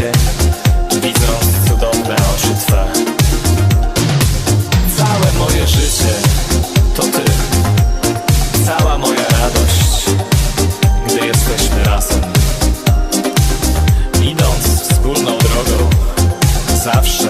się Widząc cudowne oczy Twe. Całe moje życie to Ty. Cała moja radość Gdy jesteśmy razem. Idąc wspólną drogą Zawsze